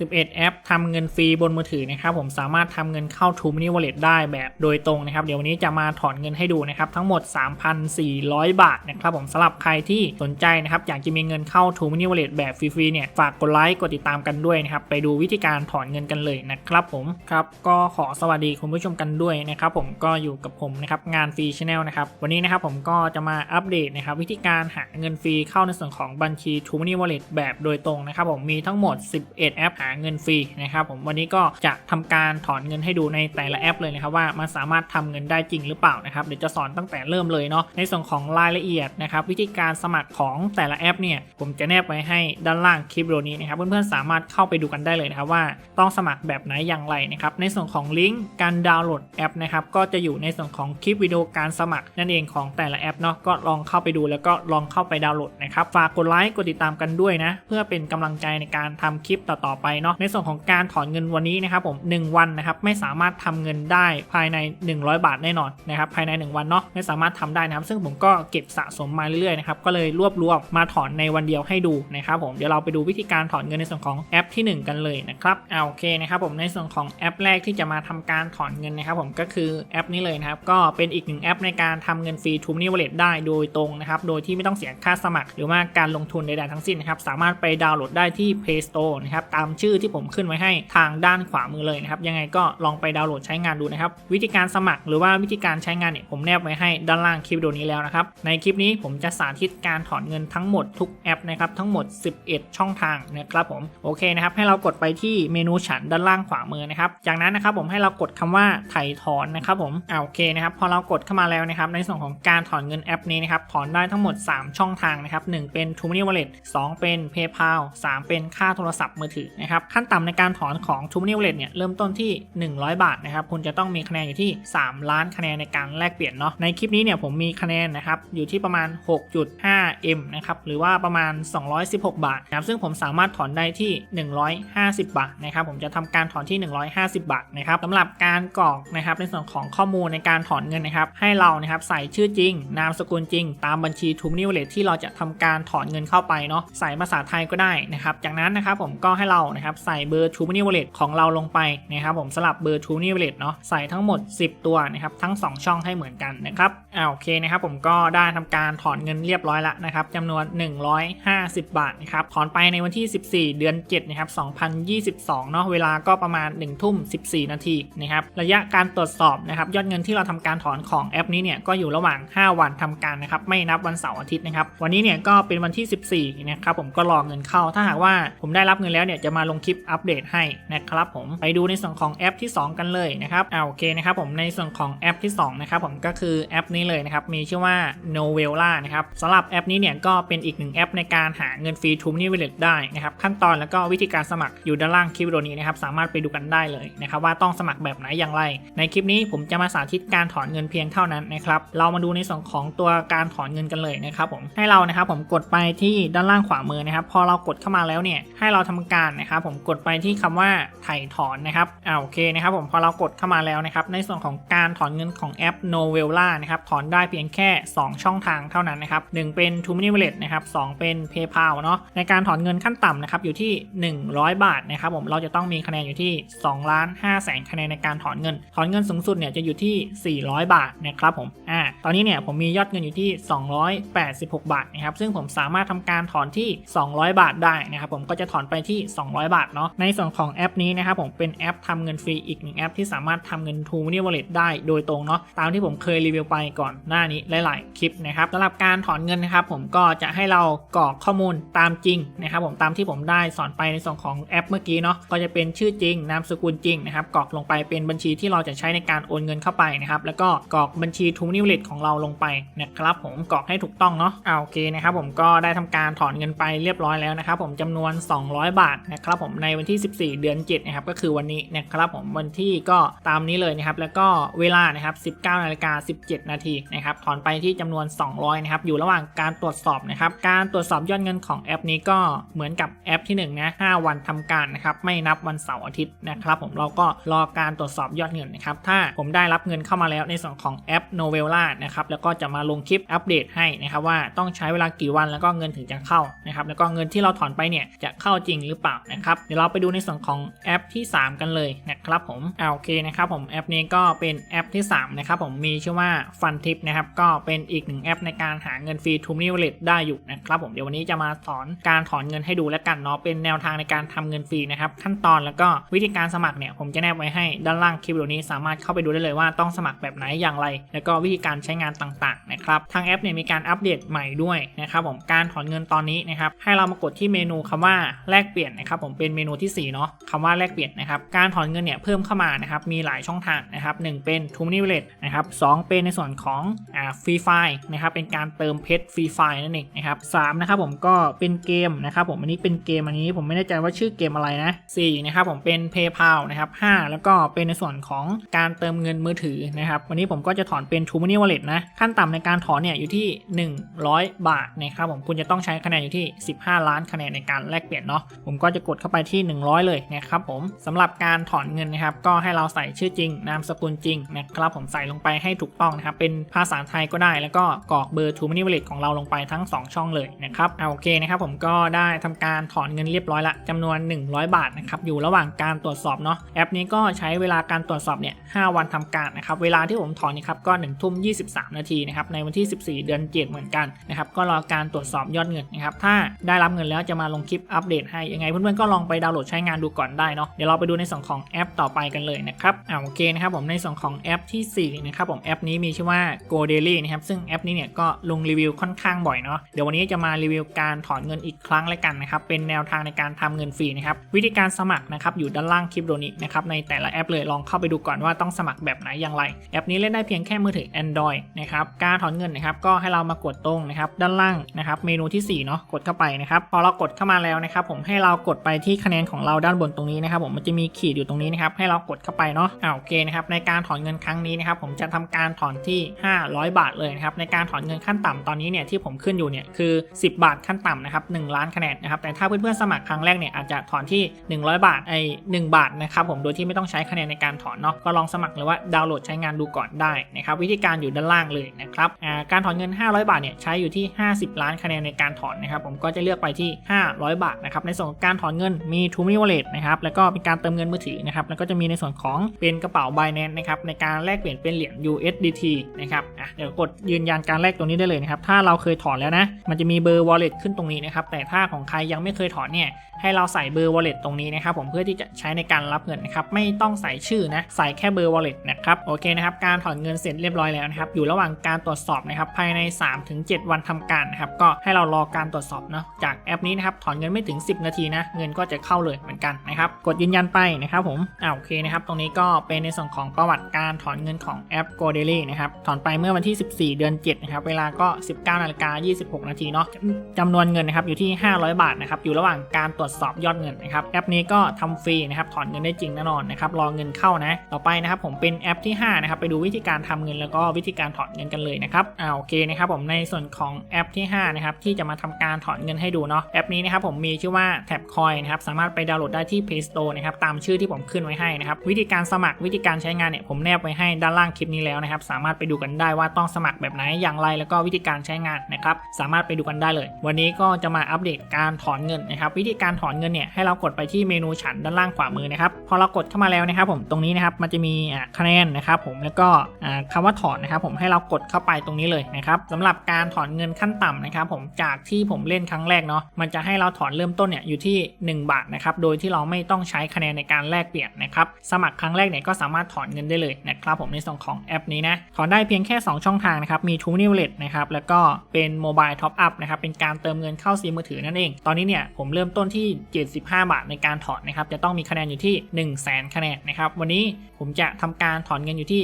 11 แอปทำเงินฟรีบนมือถือนะครับผมสามารถทำเงินเข้า True Money Wallet ได้แบบโดยตรงนะครับ เดี๋ยววันนี้จะมาถอนเงินให้ดูนะครับ ทั้งหมด 3,400 บาทนะครับผมสำหรับใครที่สนใจนะครับอยากจะมีเงินเข้า True Money Wallet แบบฟรีๆเนี่ยฝากกดไลค์กดติดตามกันด้วยนะครับไปดูวิธีการถอนเงินกันเลยนะครับผมครับก็ขอสวัสดีคุณผู้ชมกันด้วยนะครับผมก็อยู่กับผมนะครับงานฟรีชแนลนะครับวันนี้นะครับผมก็จะมาอัปเดตนะครับวิธีการหาเงินฟรีเข้าในส่วนของบัญชี True Money Wallet แบบโดยตรงนะครับผมมีทั้งหมด 11 แอปหาเงินฟรีนะครับผมวันนี้ก็จะทำการถอนเงินให้ดูในแต่ละแอปเลยนะครับว่ามันสามารถทำเงินได้จริงหรือเปล่านะครับเดี๋ยวจะสอนตั้งแต่เริ่มเลยเนาะในส่วนของรายละเอียดนะครับวิธีการสมัครของแต่ละแอปเนี่ยผมจะแนบไว้ให้ด้านล่างคลิปวิดีโอนี้นะครับเพื่อนๆสามารถเข้าไปดูกันได้เลยนะครับว่าต้องสมัครแบบไหนอย่างไรนะครับในส่วนของลิงก์การดาวน์โหลดแอปนะครับก็จะอยู่ในส่วนของคลิปวิดีโอการสมัครนั่นเองของแต่ละแอปเนาะก็ลองเข้าไปดูแล้วก็ลองเข้าไปดาวน์โหลดนะครับฝากกดไลค์กดติดตามกันด้วยนะเพื่อเป็นกำลังใจในการทำคลิปต่อๆไปเนาะในส่วนของการถอนเงินวันนี้นะครับผม1วันนะครับไม่สามารถทำเงินได้ภายใน 100 บาทแน่นอนนะครับภายใน 1 วันเนาะไม่สามารถทำได้นะครับ ซึ่งผมก็เก็บสะสมมาเรื่อยๆนะครับก็เลยรวบรวมมาถอนในวันเดียวให้ดูนะครับผมเดี๋ยวเราไปดูวิธีการถอนเงินในส่วนของแอปที่ 1 กันเลยนะครับเอาโอเคนะครับผมในส่วนของแอปแรกที่จะมาทำการถอนเงินนะครับ ผมก็คือแอปนี้เลยนะครับก็เป็นอีกหนึ่งแอปในการทำเงินฟรีทูมนี่วอลเล็ตได้โดยตรงนะครับโดยที่ไม่ต้องเสียค่าสมัคร หรือว่าการลงทุนใดๆทั้งสิ้นนะครับสามารถไปดาวน์โหลดได้ที่ Play Store นะครับตามชื่อที่ผมขึ้นไว้ให้ทางด้านขวามือเลยนะครับยังไงก็ลองไปดาวน์โหลดใช้งานดูนะครับวิธีการสมัครหรือว่าวิธีการใช้งานเนี่ยผมแนบไว้ให้ด้านล่างคลิปวิดีโอนี้แล้วนะครับในคลิปนี้ผมจะสาธิตการถอนเงินทั้งหมดทุกแอปนะครับทั้งหมด 11 ช่องทางนะครับผมโอเคนะครับให้เรากดไปที่เมนูฉันด้านล่างขวามือนะครับจากนั้นนะครับผมให้เรากดคำว่าไถ่ถอนนะครับผมอ่าโอเคนะครับพอเรากดเข้ามาแล้วนะครับในส่วนของการถอนเงินแอปนี้นะครับถอนได้ทั้งหมด 3 ช่องทางนะครับ1เป็น t r u e Money Wallet 2 เป็น PayPal 3 เป็นค่าโทรศัพท์มือถือนะครับขั้นต่ำในการถอนของ t r u e Money Wallet เนี่ยเริ่มต้นที่ 100 บาทนะครับคุณจะต้องมีคะแนนอยู่ที่ 3 ล้านคะแนนในการแลกเปลี่ยนเนาะในคลิปนี้เนี่ยผมมีคะแนนนะครับอยู่ที่ประมาณ 6.5 M นะครับหรือว่าประมาณ 216 บาทนะครับซึ่งผมสามารถถอนได้ที่ 150 บาทนะครับผมจะทำการถอนที่ 150 บาทนะครับสำหรับการกรอกนะครับในส่วนของข้อมูลในการถอนเงินนะครับให้เรานะครับใส่ชื่อจริง นามสกุลจริง ตามบัญชีทูมนิวเลทที่เราจะทำการถอนเงินเข้าไปเนาะใส่ภาษาไทยก็ได้นะครับจากนั้นนะครับผมก็ให้เรานะครับใส่เบอร์ทูมนิวเลทของเราลงไปนะครับผมสลับเบอร์ทูมนิวเลทเนาะใส่ทั้งหมด 10 ตัวนะครับทั้ง 2 ช่องให้เหมือนกันนะครับอ่าโอเคนะครับผมก็ได้ทำการถอนเงินเรียบร้อยแล้วนะครับจำนวน 150 บาทนะครับถอนไปในวันที่ 14 เดือน7นะครับ2022เนาะเวลาก็ประมาณ1ทุ่ม14 นาทีนะครับระยะการตรวจสอบนะครับยอดเงินที่เราทำการถอนของแอปนี้เนี่ยก็อยู่ระหว่าง 5 วันทำการนะครับไม่นับวันเสาร์อาทิตย์นะครับวันนี้เนี่ยก็เป็นวันที่ 14นะครับผมก็รอเงินเข้าถ้าหากว่าผมได้รับเงินแล้วเนี่ยจะมาลงคลิปอัปเดตให้นะครับผมไปดูในส่วนของแอปที่ 2 กันเลยนะครับอ่าโอเคนะครับผมในส่วนของแอปที่2นะครับผมก็คือแอปนี้เลยนะครับมีชื่อว่า Novella นะครับสำหรับแอปนี้เนี่ยก็เป็นอีกหนึ่งแอปในการหาเงินฟรีทูมนี่เวลเลตได้นะครับขั้นตอนแล้วก็วิธีการสมัครอยู่ด้านล่างคลิปวิดีโอนี้นะครับสามารถไปดูกันได้เลยนะครับว่าต้องสมัครแบบไหนอย่างไร ในคลิปนี้ผมจะมาสาธิตการถอนเงินเพียงเท่านั้นนะครับเรามาดูในส่วนของตัวการถอนเงินกันเลยนะครับผมให้เรานะครับผมกดไปที่ด้านล่างขวามือนะครับพอเรากดเข้ามาแล้วเนี่ยให้เราทำการนะครับผมกดไปที่คำว่าไถ่ถอนนะครับอ่าโอเคนะครับผมพอเรากดเข้ามาแล้วนะครับ ในส่วนของการถอนเงินของแอป Novella นะครับถอนได้เพียงแค่ 2 ช่องทางเท่านั้นนะครับหนึ่งเป็น t o m o ney Wallet นะครับสองเป็น PayPal เนาะในการถอนเงินขั้นต่ำนะครับอยู่ที่ 100 บาทนะครับผมเราจะต้องมีคะแนนอยู่ที่2ล้าน5แสนคะแนนในการถอนเงิน ถอนเงินสูงสุดเนี่ยจะอยู่ที่ 400 บาทนะครับผมอ่าตอนนี้เนี่ยผมมียอดเงินอยู่ที่ 286 บาทนะครับซึ่งผมสามารถทำการถอนที่ 200 บาทได้นะครับผมก็จะถอนไปที่ 200บาทเนาะในส่วนของแอปนี้นะครับผมเป็นแอปทำเงินฟรีอีกหนึ่งแอปที่สามารถทำเงิน t o m o ney Wallet ได้โดยตรงเนาะตามที่ผมเคยรีวิวไปก่อนหน้านี้หลาย ๆ คลิปนะครับสำหรับการถอนเงินนะครับผมก็จะให้เรากรอกข้อมูลตามจริงนะครับผมตามที่ผมได้สอนไปในส่วนของแอปเมื่อกี้เนาะก็จะเป็นชื่อจริงนามสกุลจริงนะครับกรอกลงไปเป็นบัญชีที่เราจะใช้ในการโอนเงินเข้าไปนะครับแล้วก็กรอกบัญชี t o m o ney Wallet ของเราลงไปนะครับผมกรอกให้ถูกต้องเนาะอ่าโอเคนะครับผมก็ได้ทำการถอนเงินไปเรียบร้อยแล้วนะครับผมจำนวน 200 บาทนะครับผมในวันที่ 14 เดือน 7 นะครับ ก็คือวันนี้นะครับผมวันที่ก็ตามนี้เลยนะครับ แล้วก็เวลานะครับ 19นาฬิกา17 นาทีนะครับ ถอนไปที่จำนวน 200 นะครับ อยู่ระหว่างการตรวจสอบนะครับ การตรวจสอบยอดเงินของแอปนี้ก็เหมือนกับแอปที่1นะ5วันทำการนะครับ ไม่นับวันเสาร์อาทิตย์นะครับ ผมเราก็รอการตรวจสอบยอดเงินนะครับ ถ้าผมได้รับเงินเข้ามาแล้วในส่วนของแอป Novella นะครับ แล้วก็จะมาลงคลิปอัปเดตให้นะครับว่าต้องใช้เวลากี่วันแล้วก็เงินถึงจะเข้านะครับ แล้วก็เงินที่เราถอนไปเนี่ยจะเข้าจริงหรือเปล่านะครับเดี๋ยวเราไปดูในส่วนของแอปที่ 3 กันเลยนะครับผมโอเคนะครับผมแอปนี้ก็เป็นแอปที่ 3 นะครับผมมีชื่อว่า Fun Tip นะครับก็เป็นอีกหนึ่งแอปในการหาเงินฟรีทูมิวเลตได้อยู่นะครับผมเดี๋ยววันนี้จะมาสอนการถอนเงินให้ดูแล้วกันเนาะเป็นแนวทางในการทำเงินฟรีนะครับขั้นตอนแล้วก็วิธีการสมัครเนี่ยผมจะแนบไว้ให้ด้านล่างคลิปวิดีโอนี้สามารถเข้าไปดูได้เลยว่าต้องสมัครแบบไหนอย่างไร แล้วก็วิธีการใช้งานต่างๆนะครับทางแอปเนี่ยมีการอัปเดตใหม่ด้วยนะครับผมการถอนเงินตอนนี้นะครับให้เรามากดที่เมนูคำว่าแลกเปลี่ยนนะครับผมเป็นเมนูที่4เนาะคำว่าแลกเปลี่ยนนะครับการถอนเงินเนี่ยเพิ่มเข้ามานะครับมีหลายช่องทางนะครับหนึ่งเป็นทูมินิเวลนะครับสองเป็นในส่วนของอ่าฟรีไฟนะครับเป็นการเติมเพชรฟรีไฟนั่นเองนะครับสามนะครับผมก็เป็นเกมนะครับผมอันนี้เป็นเกมอันนี้ผมไม่แน่ใจว่าชื่อเกมอะไรนะสี่นะครับผมเป็น PayPal นะครับห้าแล้วก็เป็นในส่วนของการเติมเงินมือถือนะครับวันนี้ผมก็จะถอนเป็น t ู m o n e y Wallet นะขั้นต่ำในการถอนเนี่ยอยู่ที่ 100 บาทนะครับผมคุณจะต้องใช้คะแนนอยู่ที่ 15 ล้านคะแนนในการแลกเปลี่ยนเนาะผมก็จะกดเข้าไปที่ 100 เลยนะครับผมสำหรับการถอนเงินนะครับก็ให้เราใส่ชื่อจริง นามสกุลจริงนะครับผมใส่ลงไปให้ถูกต้องนะครับเป็นภาษาไทยก็ได้ แล้วก็กรอกเบอร์ t ู m o n e y Wallet ของเราลงไปทั้ง 2 ช่องเลยนะครับเอาโอเคนะครับผมก็ได้ทำการถอนเงินเรียบร้อยละจำนวน 100 บาทนะครับอยู่ระหว่างการตรวจสอบเนาะแอปนี้ก็ใช้เวลาการตรวจสอบเนี่ย5วันทำการนะครับเวลาที่ผมถอนนี่ครับก็1ทุ่ม23 นาทีนะครับในวันที่ 14 เดือน7เหมือนกันนะครับก็รอการตรวจสอบยอดเงินนะครับถ้าได้รับเงินแล้วจะมาลงคลิปอัปเดตให้ยังไงเพื่อนๆก็ลองไปดาวน์โหลดใช้งานดูก่อนได้เนาะเดี๋ยวเราไปดูในส่วนของแอปต่อไปกันเลยนะครับอ่าโอเคนะครับผมในส่วนของแอปที่4นะครับผมแอปนี้มีชื่อว่า Go Daily นะครับซึ่งแอปนี้เนี่ยก็ลงรีวิวค่อนข้างบ่อยเนาะเดี๋ยววันนี้จะมารีวิวการถอนเงินอีกครั้งแล้วกันนะครับเป็นแนวทางในการทำเงินฟรีนะครับวิธีการสมัครนะครับอยู่ด้านล่างคลิปวิดีโอนี้นะครับในแต่ละแอปเลยลองเข้าไปดูก่อนว่าต้องสมัครแบบไหนอย่างไร แอปนี้เล่นได้เพียงแค่มือถือ Android นะครับการถอนเงินนะครับก็ให้เรามากดตรงนะครับด้านล่างนะครับเมนูที่4เนาะกดเข้าไปนะครับพอเรากดเข้ามาแล้วนะครับผมให้เรากดไปที่คะแนนของเราด้านบนตรงนี้นะครับผมมันจะมีขีดอยู่ตรงนี้นะครับให้เรากดเข้าไปเนาะอ่าโอเคนะครับในการถอนเงินครั้งนี้นะครับผมจะทำการถอนที่ 500 บาทเลยนะครับในการถอนเงินขั้นต่ำตอนนี้เนี่ยที่ผมขึ้นอยู่เนี่ยคือ 10 บาทขั้นต่ำนะครับ1ล้านคะแนนนะครับแต่ถ้าเพื่อนๆสมัครครั้งแรกเนี่ยอาจจะถอนที่ 100 บาทไอ้1บาทนะครับผมโดยที่ไม่ต้องใช้คะแนนในการถอนเนาะก็ลองสมัครหรือว่าดาวน์โหลดใช้งานดูก่อนได้นะครับวิธีการอยู่ด้านล่างเลยนะครับการถอนเงิน 500 บาทเนี่ยใช้อยู่ที่ 50 ล้านคะแนนในการถอนนะครับผมก็จะเลือกไปที่ 500 บาทนะครับในส่วนการถอนเงินมี t ูมิ Wallet นะครับแล้วก็เป็นการเติมเงินมือถือนะครับแล้วก็จะมีในส่วนของเป็นกระเป๋า Binance นะครับในการแลกเปลี่ยนเป็นเหรียญ USDT นะครับอะเดี๋ยวกดยืนยันการแลกตรงนี้ได้เลยนะครับถ้าเราเคยถอนแล้วนะมันจะมีเบอร์ Wallet ขึ้นตรงนี้นะครับแต่ถ้าของใครยังไม่เคยถอนเนี่ยให้เราใส่เบอร์ wallet ตรงนี้นะครับผมเพื่อที่จะใช้ในการรับเงินนะครับไม่ต้องใส่ชื่อนะใส่แค่เบอร์ wallet นะครับโอเคนะครับการถอนเงินเสร็จเรียบร้อยแล้วนะครับอยู่ระหว่างการตรวจสอบนะครับภายใน 3-7 วันทำการนะครับก็ให้เรารอการตรวจสอบเนาะจากแอปนี้นะครับถอนเงินไม่ถึง 10 นาทีนะเงินก็็จะเข้าเลยเหมือนกันนะครับ กดยืนยันไปนะครับผมอ่าโอเคนะครับ ตรงนี้ก็เป็นในส่วนของประวัติการถอนเงินของแอป Go Daily นะครับ ถอนไปเมื่อวันที่ 14 เดือน 7 นะครับ เวลาก็ 19นาฬิกา26 นาทีเนาะจำนวนเงินนะครับอยู่ที่ 500 บาทนะครับ อยู่ระหว่างการตรวจสอบยอดเงินนะครับ แอปนี้ก็ทำฟรีนะครับ ถอนเงินได้จริงแน่นอนนะครับ รอเงินเข้านะ ต่อไปนะครับผมเป็นแอปที่ 5 นะครับ ไปดูวิธีการทำเงินแล้วก็วิธีการถอนเงินกันเลยนะครับ อ่าโอเคนะครับผมในส่วนของแอปที่ 5 นะครับที่จะมาทำการถอนเงินให้ดูเนาะ แอปนี้นะครับผมมีชื่อว่าแท็บคอยนะครับสามารถไปดาวน์โหลดได้ที่ Play Store นะครับตามชื่อที่ผมขึ้นไว้ให้นะครับวิธีการสมัครวิธีการใช้งานเนี่ยผมแนบไว้ให้ด้านล่างคลิปนี้แล้วนะครับสามารถไปดูกันได้ว่าต้องสมัครแบบไหนอย่างไร แล้วก็วิธีการใช้งานนะครับสามารถไปดูกันได้เลย วันนี้ก็จะมาอัปเดตการถอนเงินนะครับวิธีการถอนเงินเนี่ยให้เรากดไปที่เมนูฉันด้านล่างขวามือนะครับพอเรากดเข้ามาแล้วนะครับผมตรงนี้นะครับมันจะมีคะแนนนะครับผมแล้วก็คำว่าถอนนะครับผมให้เรากดเข้าไปตรงนี้เลยนะครับสำหรับการถอนเงินขั้นต่ำนะครับผมจากที่ผมเล่นครั้งแรกเนาะมันจะให้เราถอนเริ่มต้นเนี่ยอยู่ที่1 บาทนะครับ โดยที่เราไม่ต้องใช้คะแนนในการแลกเปลี่ยนนะครับ สมัครครั้งแรกเนี่ยก็สามารถถอนเงินได้เลยนะครับผมในส่วนของแอปนี้นะ ถอนได้เพียงแค่ 2 ช่องทางนะครับ มี t ู m o n e y Wallet นะครับ แล้วก็เป็นโมบายท็อปอัพนะครับ เป็นการเติมเงินเข้าซีมือถือนั่นเอง ตอนนี้เนี่ยผมเริ่มต้นที่ 75 บาทในการถอนนะครับ จะต้องมีคะแนนอยู่ที่ 1 0 0 0 0แคะแนนนะครับ วันนี้ผมจะทำการถอนเงินอยู่ที่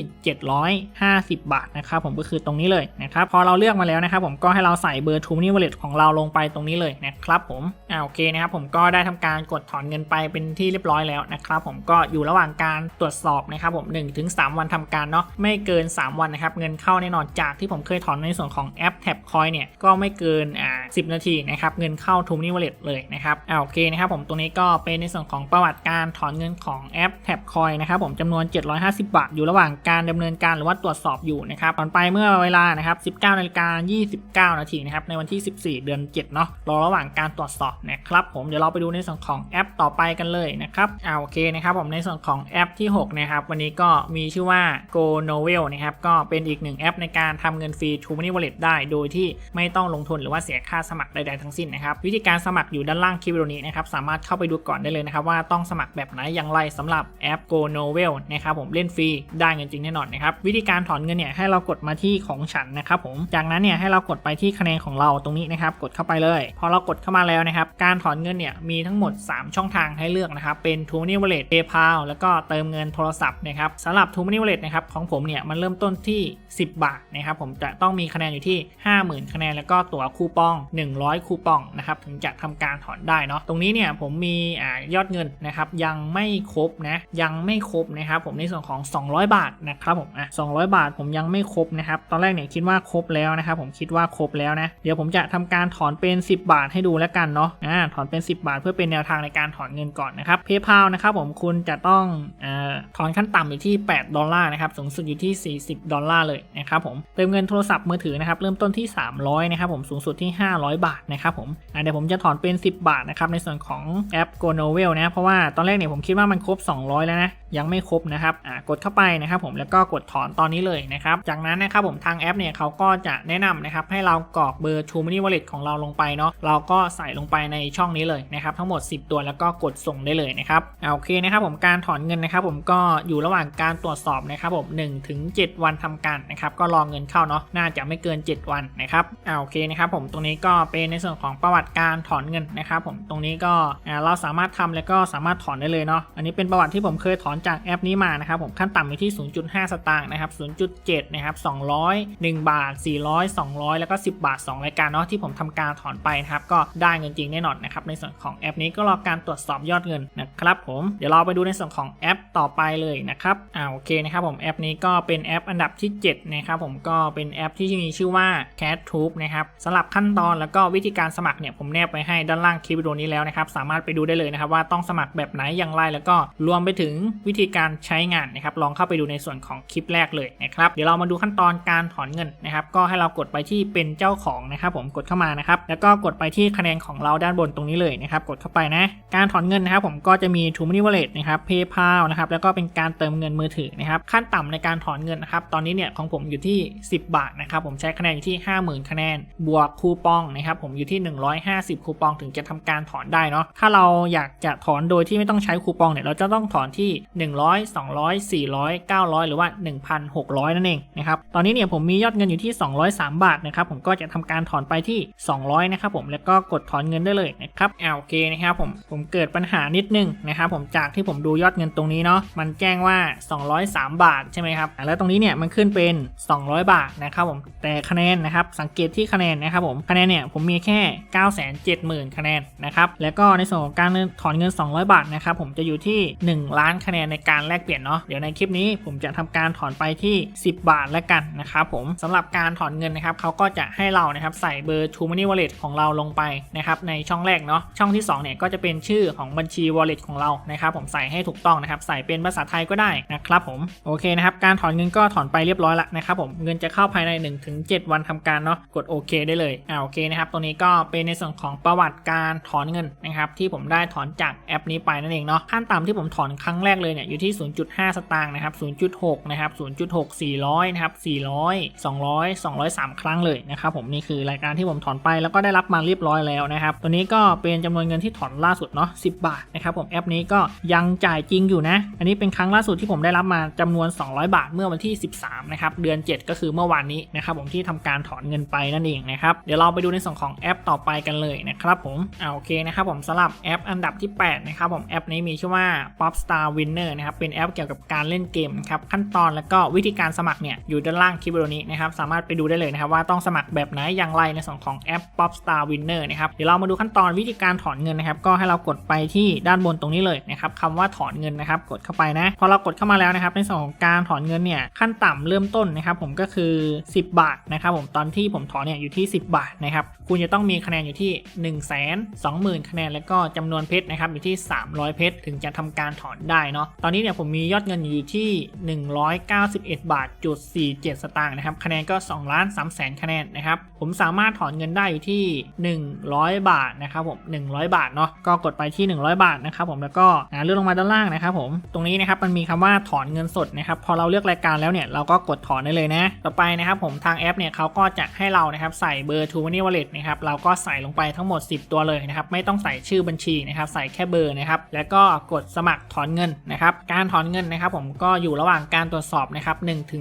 750 บาทนะครับ ผมก็คือตรงนี้เลยนะครับ พอเราเลือกมาแล้วนะครับ ผมก็ให้เราใส่เบอร์ t ู m o n e y Wallet ของเราลงไปตรงนี้เลยนะครับผม อ่าโอเคนะครับ ผมก็ได้ทำการกดถอนเงินไปเป็นที่เรียบร้อยแล้วนะครับผมก็อยู่ระหว่างการตรวจสอบนะครับผม1-3 วันทำการเนาะไม่เกิน 3 วันนะครับเงินเข้าแน่นอนจากที่ผมเคยถอนในส่วนของแอปแท็บคอยเนี่ยก็ไม่เกินอ่า 10 นาทีนะครับเงินเข้า t ูมินิวอลเล็ตเลยนะครับอ่าโอเคนะครับผมตรงนี้ก็เป็นในส่วนของประวัติการถอนเงินของแอปแท็บคอยนะครับผมจำนวน 750 บาท อยู่ระหว่างการดำเนินการหรือว่าตรวจสอบอยู่นะครับถอนไปเมื่อเวลานะครับ19นาฬิกา29 นาทีนะครับในวันที่ 14 เดือน 7 เนาะรอระหว่างการตรวจสอบนะครับผมเดี๋ยวเราไปดูในส่วนของแอปต่อไปกันเลยนะครับอ่าโอเคนะครับผมในส่วนของแอปที่6นะครับวันนี้ก็มีชื่อว่า Go Novel นะครับก็เป็นอีกหนึ่งแอปในการทำเงินฟรี t ูมินิวอลเล็ตได้ โดยที่ไม่ต้องลงทุนหรือว่าเสียค่าสมัครใดๆทั้งสิ้นนะครับวิธีการสมัครอยู่ด้านล่างคลิปวิดีโอนี้นะครับสามารถเข้าไปดูก่อนได้เลยนะครับว่าต้องสมัครแบบไหนอย่างไรสำหรับแอป Go Novel นะครับผมเล่นฟรีได้เงินจริงแน่นอนนะครับวิธีการถอนเงินเนี่ยให้เรากดมาที่ของฉันนะครับผมจากนั้นเนี่ยให้เรากดไปที่คะแนนของเราตรงนี้นะครับกดเข้าไปเลย พอเรากดเข้ามาแล้วนะครับการถอนเงินเนี่ยมีทั้งหมด 3 ช่องทางให้เลือกนะครับเป็น t ูมินิวอลเล็ต PayPal แล้วก็เติมเงินโทรศัพท์นะครับสำหรับ t ูมินิวอลเล็ตนะครับของผมเนี่ยมันเริ่มต้นที่ 10 บาทนะครับผมจะต้องมีคะแนนอยู่ที่ 50,000 คะแนนแล้วก็ตั๋วคูปอง100 คูปองนะครับถึงจะทำการถอนได้เนาะตรงนี้เนี่ยผมมีอยอดเงินนะครับยังไม่ครบนะยังไม่ครบนะครับผมในส่วนของ 200 บาทนะครับผมอะ200 บาทผมยังไม่ครบนะครับตอนแรกเนี่ยคิดว่าครบแล้วนะครับผมคิดว่าครบแล้วนะเดี๋ยวผมจะทำการถอนเป็น 10 บาทให้ดูแล้วกันเนาะอ่าถอนเป็น 10 บาท เพื่อเป็นแนวทางในการถอนเงินก่อนนะครับ PayPal นะครับผมคุณจะต้องอถอนขั้นต่ำอยู่ที่ 8 ดอลลาร์นะครับสูงสุดอยู่ที่ 40 ดอลลาร์เลยนะครับผมเติมเงินโทรศัพท์มือถือนะครับเริ่มต้นที่ 300นะครับผมสูงสุดที่500 บาทนะครับผมเดี๋ยวผมจะถอนเป็น 10 บาทนะครับในส่วนของแอป Go Novel นะเพราะว่าตอนแรกเนี่ยผมคิดว่ามันครบ 200 แล้วนะยังไม่ครบนะครับกดเข้าไปนะครับผมแล้วก็กดถอนตอนนี้เลยนะครับจากนั้นนะครับผมทางแอปเนี่ยเขาก็จะแนะนำนะครับให้เรากรอกเบอร์ True Money Wallet ของเราลงไปเนาะเราก็ใส่ลงไปในช่องนี้เลยนะครับทั้งหมด 10 ตัวแล้วก็กดส่งได้เลยนะครับอ่าโอเคนะครับผมการถอนเงินนะครับผมก็อยู่ระหว่างการตรวจสอบนะครับผม1ถึง7วันทำการนะครับก็รอเงินเข้าเนาะน่าจะไม่เกิน 7 วันนะครับอ่าโอเคนะครับผมตรงนี้ก็เป็นในส่วนของประวัติการถอนเงินนะครับผมตรงนี้ก็เราสามารถทำแล้วก็สามารถถอนได้เลยเนาะอันนี้เป็นประวัติที่ผมเคยถอนจากแอปนี้มานะครับผมขั้นต่ำอยู่ที่ 0.5 สตางค์นะครับ 0.7 นะครับ 200 1 บาท 400 200 แล้วก็ 10 บาท 2 รายการเนาะที่ผมทำการถอนไปนะครับก็ได้เงินจริงแน่นอนนะครับในส่วนของแอปนี้ก็รอการตรวจสอบยอดเงินนะครับผมเดี๋ยวเราไปดูในส่วนของแอปต่อไปเลยนะครับอ่าโอเคนะครับผมแอปนี้ก็เป็นแอปอันดับที่7นะครับผมก็เป็นแอปที่มีชื่อว่า Cat Tube นะครับสำหรับขั้นตอนแล้วก็วิธีการสมัครเนี่ยผมแนบไว้ให้ด้านล่างคลิปวิดีโอนี้แล้วนะครับสามารถไปดูได้เลยนะครับว่าต้องสมัครแบบไหนอย่างไรแล้วก็รวมไปถึงวิธีการใช้งานนะครับลองเข้าไปดูในส่วนของคลิปแรกเลยนะครับเดี๋ยวเรามาดูขั้นตอนการถอนเงินนะครับก็ให้เรากดไปที่เป็นเจ้าของนะครับผมกดเข้ามานะครับแล้วก็กดไปที่คะแนนของเราด้านบนตรงนี้เลยนะครับกดเข้าไปนะ การถอนเงินนะครับผมก็จะมี t ูมินิวอลเล็ตนะครับ PayPal นะครับแล้วก็เป็นการเติมเงินมือถือนะครับขั้นต่ำในการถอนเงินนะครับตอนนี้เนี่ยของผมอยู่ที่ 10 บาทนะครับผมใช้คะแนนอยู่ที่ 50,000 คะแนน บวกคูปองนะครับผมอยู่ที่ 150 คูปองถึงจะทำการถอนได้เนาะถ้าเราอยากจะถอนโดยที่ไม่ต้องใช้คูปองเนี่ยเราจะต้องถอนที่ 100 200 400 900 หรือว่า 1,600 นั่นเองนะครับตอนนี้เนี่ยผมมียอดเงินอยู่ที่ 203 บาทนะครับผมก็จะทำการถอนไปที่ 200 นะครับผมแล้วก็กดถอนเงินได้เลยนะครับอ่าโอเคนะครับผมผมเกิดปัญหานิดนึงนะครับผมจากที่ผมดูยอดเงินตรงนี้เนาะมันแจ้งว่า 203 บาทใช่ไหมครับแล้วตรงนี้เนี่ยมันขึ้นเป็น 200 บาทนะครับผมแต่คะแนนนะครับสังเกตที่คะแนนนะครับผมคะแนนเนี่ยผมมีแค่ 970,000 คะแนนนะครับแล้วก็ในส่วนของการถอนเงิน 200 บาทนะครับผมจะอยู่ที่ 1 ล้านคะแนนในการแลกเปลี่ยนเนาะเดี๋ยวในคลิปนี้ผมจะทำการถอนไปที่ 10 บาทแล้วกันนะครับผมสำหรับการถอนเงินนะครับเขาก็จะให้เรานะครับใส่เบอร์ True Money Wallet ของเราลงไปนะครับในช่องแรกเนาะช่องที่2เนี่ยก็จะเป็นชื่อของบัญชี Wallet ของเรานะครับผมใส่ให้ถูกต้องนะครับใส่เป็นภาษาไทยก็ได้นะครับผมโอเคนะครับการถอนเงินก็ถอนไปเรียบร้อยละนะครับผมเงินจะเข้าภายใน 1-7 วันทำการเนาะกดโอเคได้เลยอ่าโอเคนะครับตรงนี้ก็เป็นในส่วนของประวัติการถอนเงินนะครับ ที่ผมได้ถอนจากแอปนี้ไปนั่นเองเนาะขั้นต่ำที่ผมถอนครั้งแรกเลยเนี่ยอยู่ที่ 0.5 สตางค์นะครับ 0.6 นะครับ 0.6 400 นะครับ 400 200 203 ครั้งเลยนะครับผมนี่คือรายการที่ผมถอนไปแล้วก็ได้รับมาเรียบร้อยแล้วนะครับ ตัวนี้ก็เป็นจำนวนเงินที่ถอนล่าสุดเนาะ10 บาทนะครับผมแอปนี้ก็ยังจ่ายจริงอยู่นะ อันนี้เป็นครั้งล่าสุดที่ผมได้รับมาจำนวน 200 บาทเมื่อวันที่ 13 นะครับ เดือน 7 ก็คือเมื่อวานนี้นะครับผมที่ทำการถอนเงินไปนั่นเองนะครับ เดี๋ยวเราไปดูในในส่วนของแอปต่อไปกันเลยนะครับผมอ่าโอเคนะครับผมสำหรับแอปอันดับที่ 8 นะครับผมแอปนี้มีชื่อว่า Popstar Winner นะครับเป็นแอปเกี่ยวกับการเล่นเกมนะครับขั้นตอนแล้วก็วิธีการสมัครเนี่ยอยู่ด้านล่างคลิปวิดีโอนี้นะครับสามารถไปดูได้เลยนะครับว่าต้องสมัครแบบไหนอย่างไรในส่วนของแอป Popstar Winner นะครับเดี๋ยวเรามาดูขั้นตอนวิธีการถอนเงินนะครับก็ให้เรากดไปที่ด้านบนตรงนี้เลยนะครับคำว่าถอนเงินนะครับกดเข้าไปนะพอเรากดเข้ามาแล้วนะครับในส่วนของการถอนเงินเนี่ยขั้นต่ำเริ่มต้นนะครับผมก็คือ 10 บาทนะครับผมตอนที่ผมถอนเนี่ยอยู่ที่ 10 บาทนะครับ have คุณจะต้องมีคะแนนอยู่ที่ 1 2 0 0 0 0 คะแนน แล้วก็จำนวนเพชรนะครับอยู่ที่ 300 เพชรถึงจะทำการถอนได้เนาะตอนนี้เนี่ยผมมียอดเงินอยู่ที่ 191 บาทจุด47 สตางค์นะครับคะแนนก็2ล้าน3แสนคะแนนนะครับผมสามารถถอนเงินได้อยู่ที่ 100 บาทนะครับผม100 บาทเนาะก็กดไปที่ 100 บาทนะครับผมแล้วก็เลื่อนลงมาด้านล่างนะครับผมตรงนี้นะครับมันมีคำว่าถอนเงินสดนะครับพอเราเลือกรายการแล้วเนี่ยเราก็กดถอนได้เลยนะ ต่อไปนะครับผมทางแอปเนี่ยเขาก็จะให้เรานะครับใส่เบอร์ t ู Money Wallet นะครับเราก็ใส่ลงไปทั้งหมด 10 ตัวเลยนะครับไม่ต้องใส่ชื่อบัญชีนะครับใส่แค่เบอร์นะครับแล้วก็กดสมัครถอนเงินนะครับการถอนเงินนะครับ ผมก็อยู่ระหว่างการตรวจสอบนะครับ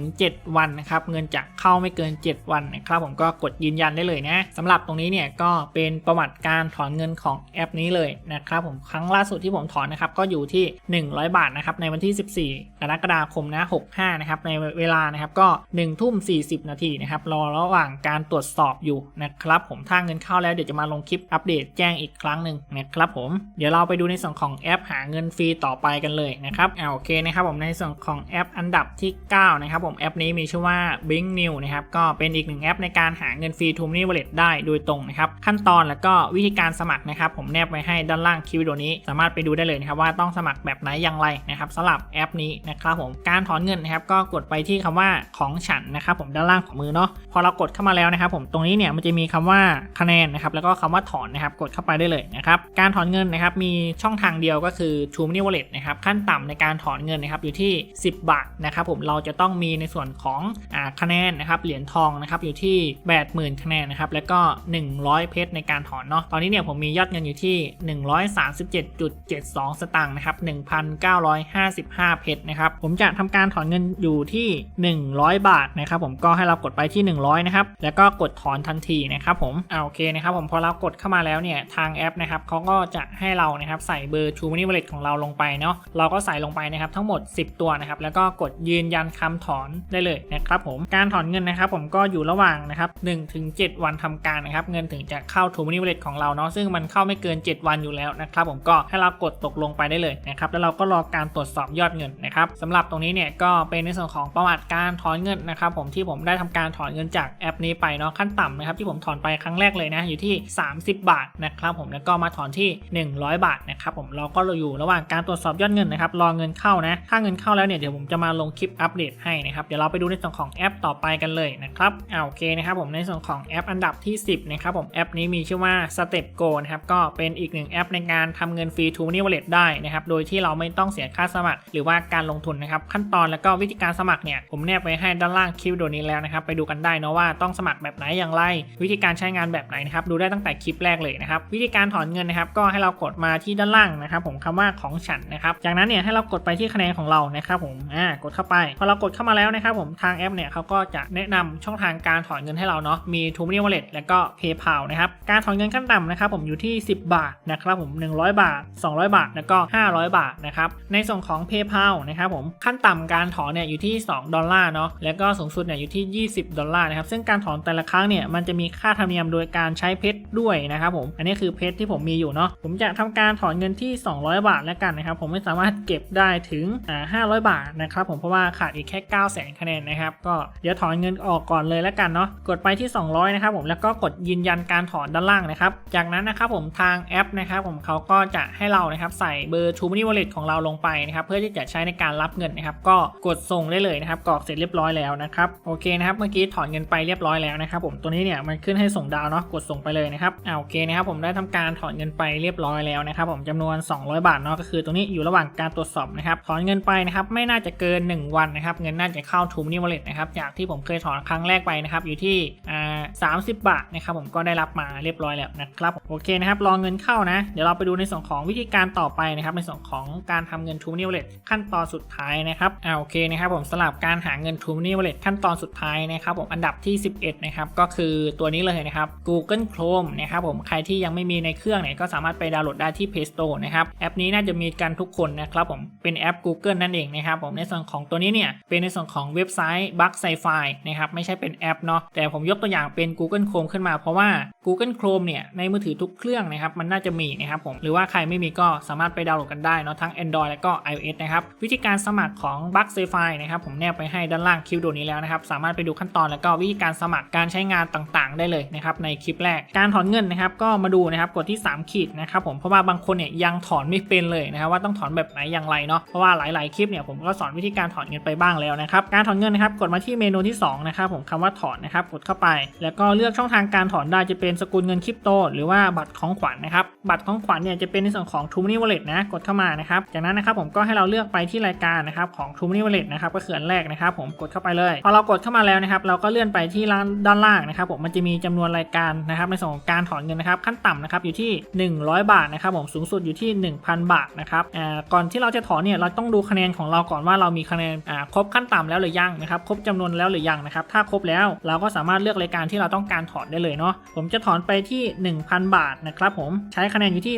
1-7 วันนะครับเงินจะเข้าไม่เกิน 7 วันนะครับผมก็กดยืนยันได้เลยนะสำหรับตรงนี้เนี่ยก็เป็นประวัติการถอนเงินของแอปนี้เลยนะครับผมครั้งล่าสุดที่ผมถอนนะครับก็อยู่ที่ 100 บาทนะครับในวันที่ 14 กรกฎาคมนะ65นะครับในเวลานะครับก็1ทุ่ม40 นาทีนะครับรอระหว่างการตรวจสอบอยู่นะครับผมถ้าเงินเข้าแล้วเดี๋ยวจะมาลงคลิปอัปเดตแจ้งอีกครั้งหนึ่งนะครับผมเดี๋ยวเราไปดูในส่วนของแอปหาเงินฟรีต่อไปกันเลยนะครับอ่าโอเคนะครับผมในส่วนของแอปอันดับที่ 9 นะครับผมแอปนี้มีชื่อว่า Bing New นะครับก็เป็นอีกหนึ่งแอปในการหาเงินฟรีทูมี่วอลเลตได้โดยตรงนะครับขั้นตอนแล้วก็วิธีการสมัครนะครับผมแนบไว้ให้ด้านล่างคลิปวิดีโอนี้ สามารถไปดูได้เลยนะครับว่าต้องสมัครแบบไหนอย่างไรนะครับสำหรับแอปนี้นะครับผมการถอนเงินนะครับก็กดไปที่คำว่าของฉันนะครับผมด้านล่างของมือเนาะพอเรากดเข้ามาแล้วนะครับผมตรงนี้เนี่ยมันจะมีคำว่าคะแนนนะครับแล้วก็คำว่าถอนนะครับกดเข้าไปได้เลยนะครับการถอนเงินนะครับมีช่องทางเดียวก็คือ True Money Wallet นะครับขั้นต่ำในการถอนเงินนะครับอยู่ที่ 10 บาทนะครับผมเราจะต้องมีในส่วนของอคะแนนนะครับเหรียญทองนะครับอยู่ที่ 80,000 คะแนนนะครับแล้วก็ 100 เพชรในการถอนเนาะตอนนี้เนี่ยผมมียอดเงินอยู่ที่ 137.72 สตางค์นะครับ1,955 เพชรนะครับผมจะทำการถอนเงินอยู่ที่ 100 บาทนะครับผมก็ให้เรากดไปที่ 100 นะครับแล้วก็กดถอนทันทีนะครับผมอ่าโอเคนะครับผมพอเรากดเข้ามาแล้วเนี่ยทางแอปนะครับเขาก็จะให้เรานะครับใส่เบอร์ True Money Wallet ของเราลงไปเนาะเราก็ใส่ลงไปนะครับทั้งหมด 10 ตัวนะครับแล้วก็กดยืนยันคำถอนได้เลยนะครับผมการถอนเงินนะครับผมก็อยู่ระหว่างนะครับ1ถึง7วันทำการนะครับเงินถึงจะเข้า True Money Wallet ของเราเนาะซึ่งมันเข้าไม่เกิน 7 วันอยู่แล้วนะครับผมก็ให้เรากดตกลงไปได้เลยนะครับแล้วเราก็รอการตรวจสอบยอดเงินนะครับสำหรับตรงนี้เนี่ยก็เป็นในส่วนของประวัติการถอนเงินนะครับผมที่ผมได้ทำการถอนเงินจากแอปนี้ไปเนาะขั้นต่ำนะครับที่ผมถอนไปครั้งแรกเลยนะอยู่ที่ 30 บาทนะครับผมแล้วก็มาถอนที่ 100 บาทนะครับผมเราก็อยู่ระหว่างการตรวจสอบยอดเงินนะครับรอเงินเข้านะถ้าเงินเข้าแล้วเนี่ยเดี๋ยวผมจะมาลงคลิปอัปเดตให้นะครับเดี๋ยวเราไปดูในส่วนของแอปต่อไปกันเลยนะครับอ่าโอเคนะครับผมในส่วนของแอปอันดับที่ 10นะครับผมแอปนี้มีชื่อว่า Step Go นะครับก็เป็นอีกหนึ่งแอปในการทำเงินฟรีทูนี่วอลเล็ตได้นะครับโดยที่เราไม่ต้องเสียค่าสมัคร หรือว่าการลงทุนนะครับขั้นตอนแล้วก็วิธีการสมัครเนี่ยผมแนบไว้ให้ด้านล่างคลิปวิดีโอนี้แล้วนะครับไปดูกันได้นะว่าต้องสมัครแบบไหนอย่างไร วิธีการใช้งานแบบไหนนะครับดูได้ตั้งแต่คลิปแรกเลยนะครับวิธีการถอนเงินนะครับก็ให้เรากดมาที่ด้านล่างนะครับผมคำว่าของฉันนะครับจากนั้นเนี่ยให้เรากดไปที่คะแนนของเรานะครับผมอ่ากดเข้าไปพอเรากดเข้ามาแล้วนะครับผมทางแอปเนี่ยเขาก็จะแนะนำช่องทางการถอนเงินให้เราเนาะมี t ู m o n e y Wallet แล้วก็ PayPal นะครับการถอนเงินขั้นต่ำนะครับผมอยู่ที่ 10 บาทนะครับผม 100 บาท 200 บาทแล้วก็ 500 บาทนะครับในส่วนของ PayPal นะครับผมขั้นต่ำการถอนเนี่ยอยู่ที่ 2 ดอลลาร์เนาะแล้วก็สูงสุดเนี่ยอยู่ที่ 20 ดอลลาร์นะครับซึ่งการถอนแต่ละครั้งเนี่ยมันจะมีค่าธรรมเนียมโดยการใช้เพชรด้วยนะครับผม อันนี้คือเพชรที่ผมมีอยู่เนาะ ผมจะทำการถอนเงินที่ 200 บาทแล้วกันนะครับ ผมไม่สามารถเก็บได้ถึงอ่า500 บาทนะครับผม เพราะว่าขาดอีกแค่9 0 0 0 0 0คะแนนนะครับ ก็เดี๋ยวถอนเงินออกก่อนเลยแล้วกันเนาะ กดไปที่ 200 นะครับผม แล้วก็กดยืนยันการถอนด้านล่างนะครับ จากนั้นนะครับผมทางแอปนะครับผมเขาก็จะให้เรานะครับใส่เบอร์ True Money Wallet ของเราลงไปนะครับ เพื่อที่จะใช้ในการรับเงินนะครับ ก็กดส่งได้เลยนะครับ กรอกเสร็จเรียบร้อยแล้วนะครับ โอเคนะครับ เมื่อกี้ถอนเงินไปเรียบร้อยแล้วนะครับผม ตัวนี้เนี่ยมันขึ้นให้ส่งดาวเนาะกดส่งไปเลยนะครับอ่าโอเคนะครับผมได้ทำการถอนเงินไปเรียบร้อยแล้วนะครับผมจำนวน 200 บาทเนาะก็คือตรงนี้อยู่ระหว่างการตรวจสอบนะครับถอนเงินไปนะครับไม่น่าจะเกิน 1 วันนะครับเงินน่าจะเข้า True Money Wallet นะครับจากที่ผมเคยถอนครั้งแรกไปนะครับอยู่ที่อ่า30บาทนะครับผมก็ได้รับมาเรียบร้อยแล้วนะครับโอเคนะครับรอเงินเข้านะ เดี๋ยวเราไปดูในส่วนของวิธีการต่อไปนะครับในส่วนของการทำเงิน True Money Wallet ขั้นตอนสุดท้ายนะครับอ่าโอเคนะครับผมสำหรับการหาเงิน True Money Wallet ขั้นตอนสุดท้ายนะครับผมอันดับที่ 11นะครับก็คือตัวนี้เลยนะครับ Google Chrome นะครับผมใครที่ยังไม่มีในเครื่องเนี่ยก็สามารถไปดาวน์โหลดได้ที่ Play Store นะครับแอปนี้น่าจะมีกันทุกคนนะครับผมเป็นแอป Google นั่นเองนะครับผมในส่วนของตัวนี้เนี่ยเป็นในส่วนของเว็บไซต์ b u g s c i f i นะครับไม่ใช่เป็นแอปเนาะแต่ผมยกตัวอย่างเป็น Google Chrome ขึ้นมาเพราะว่า Google Chrome เนี่ยในมือถือทุกเครื่องนะครับมันน่าจะมีนะครับผมหรือว่าใครไม่มีก็สามารถไปดาวน์โหลดกันได้เนาะทั้ง Android และก็ iOS นะครับวิธีการสมัครของ b u g s c i f i นะครับผมแนบไปให้ด้านล่างคลิปดีโอนี้แล้วนะครับสามารถไปดูขั้นตอนแล้วก็วิธีการสมัครการใช้งานต่างๆ ได้เลยนะครับนะครับในคลิปแรกการถอนเงินนะครับก็มาดูนะครับกดที่ 3 ขีดนะครับผมเพราะว่าบางคนเนี่ยยังถอนไม่เป็นเลยนะครับว่าต้องถอนแบบไหนอย่างไรเนาะเพราะว่าหลาย ๆ คลิปเนี่ยผมก็สอนวิธีการถอนเงินไปบ้างแล้วนะครับการถอนเงินนะครับกดมาที่เมนูที่2นะครับผมคำว่าถอนนะครับกดเข้าไป แล้วก็เลือกช่องทางการถอนได้จะเป็นสกุลเงินคริปโต หรือว่าบัตรของขวัญนะครับบัตรของขวัญเนี่ยจะเป็นในส่วนของ t r u Money Wallet นะกดเข้ามานะครับจากนั้นนะครับผมก็ให้เราเลือกไปที่รายการนะครับของ t r u Money Wallet นะครับก็คืออันแรกนะครับผมกดเข้าไปเลยพอเรากดเข้ามาแล้วนะครับเราก็เลื่อนไปที่ด้านล่างนะครับผมมันจะมีจำนวนรายการนะครับในส่วนของการถอนเงินนะครับขั้นต่ำนะครับอยู่ที่ 100 บาทนะครับผมสูงสุดอยู่ที่ 1,000 บาทนะครับก่อนที่เราจะถอนเนี่ยเราต้องดูคะแนนของเราก่อนว่าเรามีคะแนนครบขั้นต่ำแล้วหรือยังนะครับครบจำนวนแล้วหรือยังนะครับถ้าครบแล้วเราก็สามารถเลือกรายการที่เราต้องการถอนได้เลยเนาะผมจะถอนไปที่ 1,000 บาทนะครับผมใช้คะแนนอยู่ที่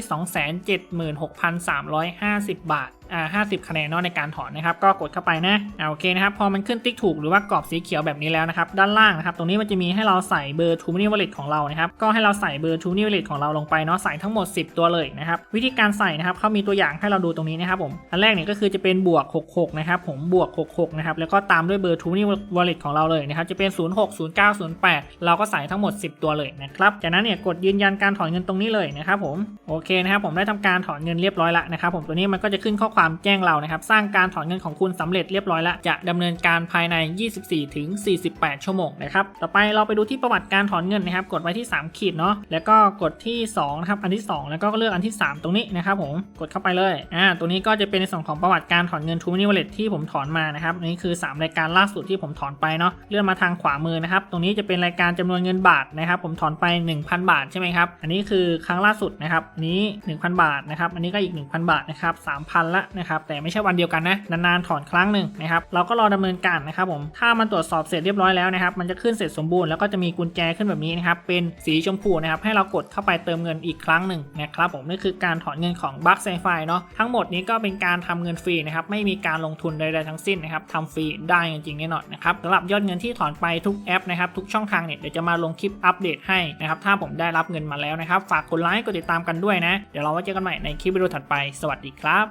276,350 บาท อ่า50 คะแนนเนาะในการถอนนะครับ ก็กดเข้าไปนะอ่าโอเคนะครับ พอมันขึ้นติ๊กถูกหรือว่ากรอบสีเขียวแบบนี้แล้วนะครับ ด้านล่างนะครับ ตรงนี้มันจะมีให้เราใส่เบอร์ t ู Money Wallet ของเรานะครับ ก็ให้เราใส่เบอร์ t ู Money Wallet ของเราลงไปเนาะ ใส่ทั้งหมด 10 ตัวเลยนะครับ วิธีการใส่นะครับเขามีตัวอย่างให้เราดูตรงนี้นะครับผม อันแรกเนี่ยก็คือจะเป็นบวก 66 นะครับ ผม บวก 66 นะครับ แล้วก็ตามด้วยเบอร์ t ู Money Wallet ของเราเลยนะครับ จะเป็น 06 09 08 เราก็ใส่ทั้งหมด 10 ตัวเลยนะครับ จากนั้นเนี่ยกดยืนยันการถอนเงินตรงนี้เลยนะครับผม โอเคนะครับผมได้ทำการถอนเงินเรียบร้อยแล้วนะครับผมตัวนี้มันก็จะขึ้นข้อความแจ้งเรานะครับ สร้างการถอนเงินของคุณสำเร็จเรียบร้อยแล้ว จะดำเนินการภายใน 24ถึง48 ชั่วโมงนะครับ ต่อไปเราไปดูที่ประวัติการถอนเงินนะครับ กดไว้ที่ 3 ขีดเนาะ แล้วก็กดที่2นะครับ อันที่ 2 แล้วก็เลือกอันที่ 3 ตรงนี้นะครับผม กดเข้าไปเลย อ่า ตัวนี้ก็จะเป็นในส่วนของประวัติการถอนเงิน True Money Wallet ที่ผมถอนมานะครับนนี้คือ 3 รายการล่าสุดที่ผมถอนไปเนาะ เลื่อนมาทางขวามือนะครับ ตรงนี้จะเป็นรายการจำนวนเงินบาทนะครับ ผมถอนไป 1,000 บาทใช่ไหมครับ อันนี้คือครั้งล่าสุดนะครับ นี้ 1,000 บาทนะครับ อันนี้ก็อีก 1,000 บาทนะครับ 3,000 ละนะครับแต่ไม่ใช่วันเดียวกันนะนานๆถอนครั้งหนึ่งนะครับเราก็รอดำเนินการนะครับผมถ้ามันตรวจสอบเสร็จเรียบร้อยแล้วนะครับมันจะขึ้นเสร็จสมบูรณ์แล้วก็จะมีกุญแจขึ้นแบบนี้นะครับเป็นสีชมพูนะครับให้เรากดเข้าไปเติมเงินอีกครั้งหนึ่งนะครับผมนี่คือการถอนเงินของบัคไซไฟเนาะทั้งหมดนี้ก็เป็นการทำเงินฟรีนะครับไม่มีการลงทุนใดๆทั้งสิ้นนะครับทำฟรีได้จริงๆแน่นอนนะครับสำหรับยอดเงินที่ถอนไปทุกแอปนะครับทุกช่องทางเนี่ยเดี๋ยวจะมาลงคลิปอัปเดตให้นะครับถ้าผมได้รับเงินมาแล้วนะครับฝากกดไลค์กดติดตามกันด้วยนะ เดี๋ยวเราไว้เจอกันใหม่ในคลิปวิดีโอถัดไป สวัสดีครับ